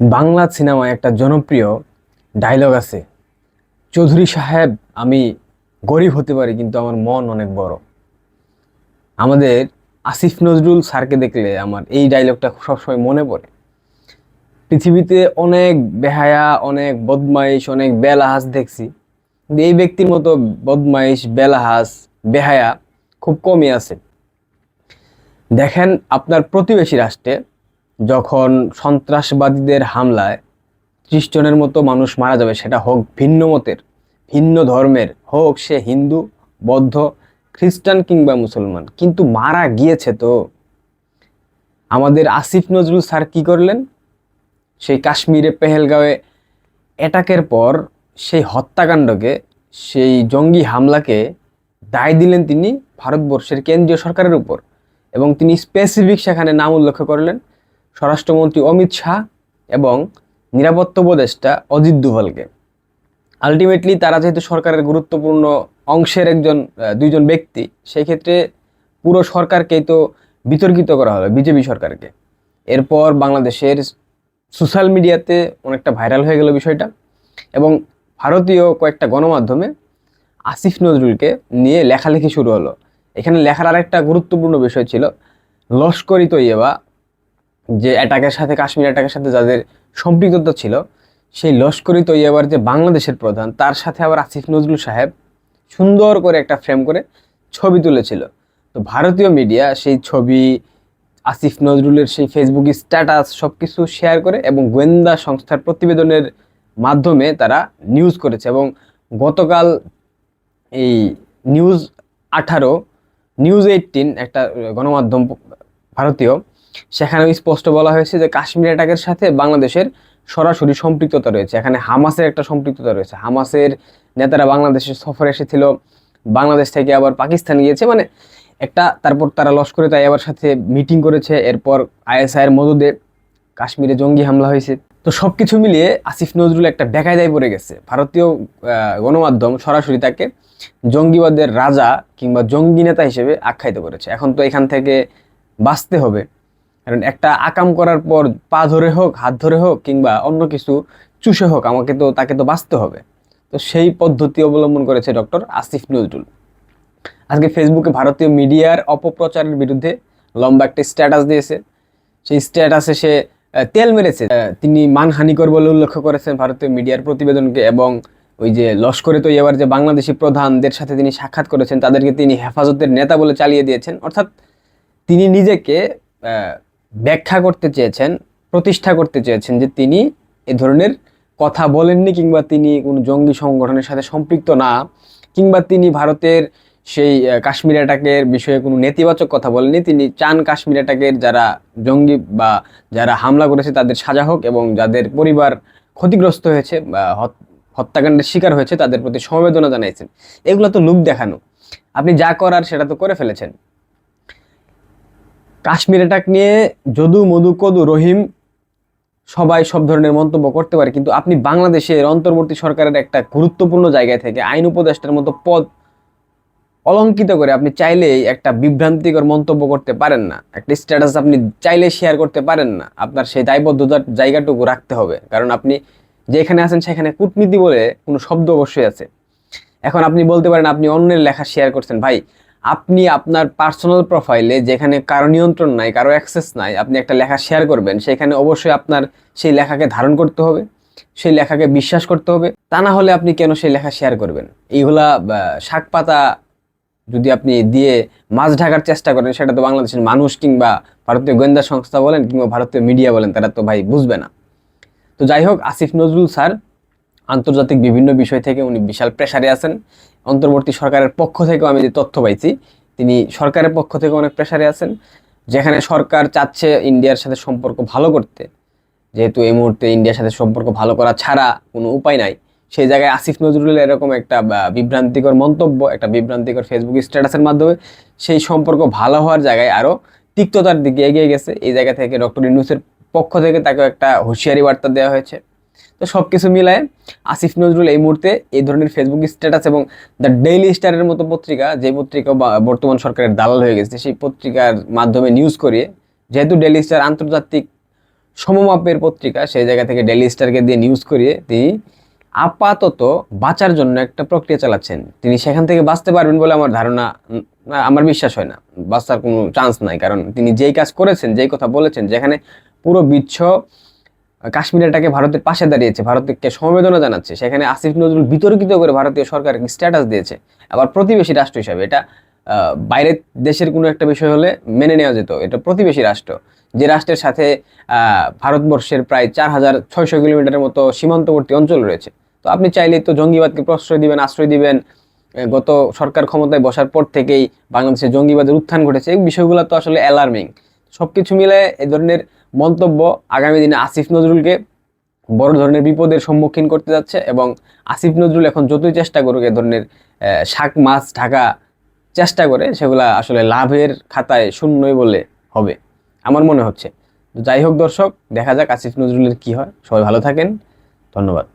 বাংলা সিনেমায় একটা জনপ্রিয় ডায়লগ আছে। চৌধুরী সাহেব, আমি গরিব হতে পারি, কিন্তু আমার মন অনেক বড়। আমাদের আসিফ নজরুল স্যারকে দেখলে আমার এই ডায়লগটা সবসময় মনে পড়ে। পৃথিবীতে অনেক বেহায়া, অনেক বদমাইশ, অনেক বেলাহাস দেখছি। কিন্তু এই ব্যক্তির মতো বদমাইশ বেলাহাস বেহায়া খুব কমই আছে। দেখেন, আপনার প্রতিবেশী রাষ্ট্রে যখন সন্ত্রাসবাদীদের হামলায় ত্রিশ জনের মতো মানুষ মারা যাবে, সেটা হোক ভিন্ন মতের, ভিন্ন ধর্মের, হোক সে হিন্দু, বৌদ্ধ, খ্রিস্টান কিংবা মুসলমান, কিন্তু মারা গিয়েছে তো। আমাদের আসিফ নজরুল স্যার কি করলেন? সেই কাশ্মীরে পেহেলগাঁওয়ে অ্যাটাকের পর সেই হত্যাকাণ্ডকে, সেই জঙ্গি হামলাকে দায় দিলেন তিনি ভারতবর্ষের কেন্দ্রীয় সরকারের উপর এবং তিনি স্পেসিফিক সেখানে নাম উল্লেখ করলেন। স্বরাষ্ট্রমন্ত্রী অমিত শাহ এবং নিরাপত্তা উপদেষ্টা অজিত দুভালকে। আলটিমেটলি তারা যেহেতু সরকারের গুরুত্বপূর্ণ অংশের একজন দুইজন ব্যক্তি সেই ক্ষেত্রে পুরো সরকারকেই তো বিতর্কিত করা হলো বিজেপি সরকারকে। এরপর বাংলাদেশের সোশ্যাল মিডিয়াতে অনেকটা ভাইরাল হয়ে গেল বিষয়টা এবং ভারতীয় কয়েকটা গণমাধ্যমে আসিফ নজরুলকে নিয়ে লেখালেখি শুরু হলো। এখানে লেখার আরেকটা গুরুত্বপূর্ণ বিষয় ছিল, লস্করি তৈয়বা যে অ্যাটাকের সাথে, কাশ্মীর অ্যাটাকের সাথে যাদের সম্পৃক্ততা ছিল, সেই লস্করি তৈয়বার যে বাংলাদেশের প্রধান, তার সাথে আবার আসিফ নজরুল সাহেব সুন্দর করে একটা ফ্রেম করে ছবি তুলেছিল। তো ভারতীয় মিডিয়া সেই ছবি, আসিফ নজরুলের সেই ফেসবুক স্ট্যাটাস সব কিছু শেয়ার করে এবং গোয়েন্দা সংস্থার প্রতিবেদনের মাধ্যমে তারা নিউজ করেছে এবং গতকাল এই নিউজ আঠারো নিউজ এইটিন একটা গণমাধ্যম ভারতীয় সেখানে স্পষ্ট বলা হয়েছে যে কাশ্মীর অ্যাটাকের সাথে বাংলাদেশের সরাসরি সম্পৃক্ততা রয়েছে। এখানে হামাসের একটা সম্পৃক্ততা রয়েছে। হামাসের নেতারা বাংলাদেশের সফরে এসেছিল, বাংলাদেশ থেকে আবার পাকিস্তান গিয়েছে। মানে একটা, তারপর তারা লস্করে তাই আবার সাথে মিটিং করেছে। এরপর আইএসআইয়ের মদদে কাশ্মীরে জঙ্গি হামলা হয়েছে। তো সব কিছু মিলিয়ে আসিফ নজরুল একটা বেকায়দায় পড়ে গেছে। ভারতীয় গণমাধ্যম সরাসরি তাকে জঙ্গিবাদের রাজা কিংবা জঙ্গি নেতা হিসেবে আখ্যায়িত করেছে। এখন তো এখান থেকে বাঁচতে হবে। কারণ একটা আকাম করার পর পা ধরে হোক, হাত ধরে হোক কিংবা অন্য কিছু চুষে হোক, আমাকে তো, তাকে তো বাঁচতে হবে। তো সেই পদ্ধতি অবলম্বন করেছে ডক্টর আসিফ নজরুল। আজকে ফেসবুকে ভারতীয় মিডিয়ার অপপ্রচারের বিরুদ্ধে লম্বা একটা স্ট্যাটাস দিয়েছে। সেই স্ট্যাটাসে সে তেল মেরেছে। তিনি মানহানিকর বলে উল্লেখ করেছেন ভারতীয় মিডিয়ার প্রতিবেদনকে এবং ওই যে লস্করে তো এবার যে বাংলাদেশি প্রধানদের সাথে তিনি সাক্ষাৎ করেছেন, তাদেরকে তিনি হেফাজতের নেতা বলে চালিয়ে দিয়েছেন। অর্থাৎ তিনি নিজেকে ব্যাখ্যা করতে চেয়েছেন, প্রতিষ্ঠা করতে চেয়েছেন যে তিনি এ ধরনের কথা বলেননি কিংবা তিনি কোনো জঙ্গি সংগঠনের সাথে সম্পৃক্ত না, কিংবা তিনি ভারতের সেই কাশ্মীর অ্যাটাকের বিষয়ে কোনো নেতিবাচক কথা বলেননি। তিনি চান কাশ্মীর অ্যাটাকের যারা জঙ্গি বা যারা হামলা করেছে তাদের সাজা হোক এবং যাদের পরিবার ক্ষতিগ্রস্ত হয়েছে বা হত- হত্যাকাণ্ডের শিকার হয়েছে তাদের প্রতি সমবেদনা জানাইছেন। এগুলো তো লুক দেখানো। আপনি যা করার সেটা তো করে ফেলেছেন। কাশ্মীর অ্যাটাক নিয়ে যদু, মধু, কদু, রহিম সবাই সব ধরনের মন্তব্য করতে পারে। কিন্তু আপনি বাংলাদেশের অন্তর্বর্তী সরকারের একটা গুরুত্বপূর্ণ জায়গায় থেকে আইন উপদেষ্টার মতো পদ অলঙ্কিত করে আপনি চাইলেই একটা বিভ্রান্তিকর মন্তব্য করতে পারেন না। একটা স্ট্যাটাস আপনি চাইলে শেয়ার করতে পারেন না। আপনার সেই দায়বদ্ধতার জায়গাটুকু রাখতে হবে। কারণ আপনি যেখানে আছেন সেখানে কূটনীতি বলে কোনো শব্দ অবশ্যই আছে। এখন আপনি বলতে পারেন আপনি অন্যের লেখা শেয়ার করছেন। ভাই আপনি আপনার পার্সোনাল প্রোফাইলে যেখানে কারও নিয়ন্ত্রণ নাই, কারও অ্যাক্সেস নাই, আপনি একটা লেখা শেয়ার করবেন, সেখানে অবশ্যই আপনার সেই লেখাকে ধারণ করতে হবে, সেই লেখাকে বিশ্বাস করতে হবে। তা না হলে আপনি কেন সেই লেখা শেয়ার করবেন? এইগুলা শাক পাতা যদি আপনি দিয়ে মাছ ঢাকার চেষ্টা করেন, সেটা তো বাংলাদেশের মানুষ কিংবা ভারতীয় গোয়েন্দা সংস্থা বলেন কিংবা ভারতীয় মিডিয়া বলেন, তারা তো ভাই বুঝবে না। তো যাই হোক, আসিফ নজরুল স্যার আন্তর্জাতিক বিভিন্ন বিষয় থেকে উনি বিশাল প্রেসারে আছেন। অন্তর্বর্তী সরকারের পক্ষ থেকেও আমি যে তথ্য পাইছি, তিনি সরকারের পক্ষ থেকে অনেক প্রেসারে আছেন। যেখানে সরকার চাচ্ছে ইন্ডিয়ার সাথে সম্পর্ক ভালো করতে। যেহেতু এই মুহূর্তে ইন্ডিয়ার সাথে সম্পর্ক ভালো করা ছাড়া কোনো উপায় নাই। সেই জায়গায় আসিফ নজরুল এরকম একটা বিভ্রান্তিকর মন্তব্য, একটা বিভ্রান্তিকর ফেসবুক স্ট্যাটাসের মাধ্যমে সেই সম্পর্ক ভালো হওয়ার জায়গায় আরও তিক্ততার দিকে এগিয়ে গেছে। এই জায়গা থেকে ডক্টর ইউনুসের পক্ষ থেকে তাকে একটা হুঁশিয়ারি বার্তা দেওয়া হয়েছে। তো সব কিছু মিলায় আসিফ নজরুল এই মুহূর্তে এই ধরনের ফেসবুক স্ট্যাটাস এবং দ্য ডেইলি স্টারের মতো পত্রিকা যে পত্রিকা বর্তমান সরকারের দালাল হয়ে গেছে, সেই পত্রিকার মাধ্যমে নিউজ করিয়ে, যেহেতু ডেইলি স্টার আন্তর্জাতিক সমমাপের পত্রিকা, সেই জায়গা থেকে ডেলি স্টারকে দিয়ে নিউজ করিয়ে তিনি আপাতত বাঁচার জন্য একটা প্রক্রিয়া চালাচ্ছেন। তিনি সেখান থেকে বাঁচতে পারবেন বলে আমার ধারণা আমার বিশ্বাস হয় না। বাঁচার কোনো চান্স নাই, কারণ তিনি যেই কাজ করেছেন, যেই কথা বলেছেন, যেখানে পুরো বিচ্ছ কাশ্মীরটাকে ভারতের পাশে দাঁড়িয়েছে, ভারতকে সমবেদনা জানাচ্ছে। সেখানে আসিফ নজরুল বিতর্কিত করে ভারতীয় সরকার স্ট্যাটাস দিয়েছে। আবার প্রতিবেশী রাষ্ট্র হিসাবে এটা বাইরের দেশের কোনো একটা বিষয় হলে মেনে নেওয়া যেত। এটা প্রতিবেশী রাষ্ট্র। যে রাষ্ট্রের সাথে ভারতবর্ষের প্রায় চার হাজার ছয়শো কিলোমিটারের মতো সীমান্তবর্তী অঞ্চল রয়েছে। তো আপনি চাইলেই তো জঙ্গিবাদকে প্রশ্রয় দিবেন, আশ্রয় দিবেন। গত সরকার ক্ষমতায় বসার পর থেকেই বাংলাদেশে জঙ্গিবাদের উত্থান ঘটেছে। এই বিষয়গুলো তো আসলে অ্যালার্মিং সব কিছু মিলে এই ধরনের মন্তব্য আগামী দিনে আসিফ নজরুলকে বড় ধরনের বিপদের সম্মুখীন করতে যাচ্ছে এবং আসিফ নজরুল এখন যতই চেষ্টা করুক এ ধরনের শাক মাছ ঢাকা চেষ্টা করে সেগুলা আসলে লাভের খাতায় শূন্যই বলে হবে, আমার মনে হচ্ছে। যাই হোক দর্শক, দেখা যাক আসিফ নজরুলের কি হয়। সবাই ভালো থাকেন। ধন্যবাদ।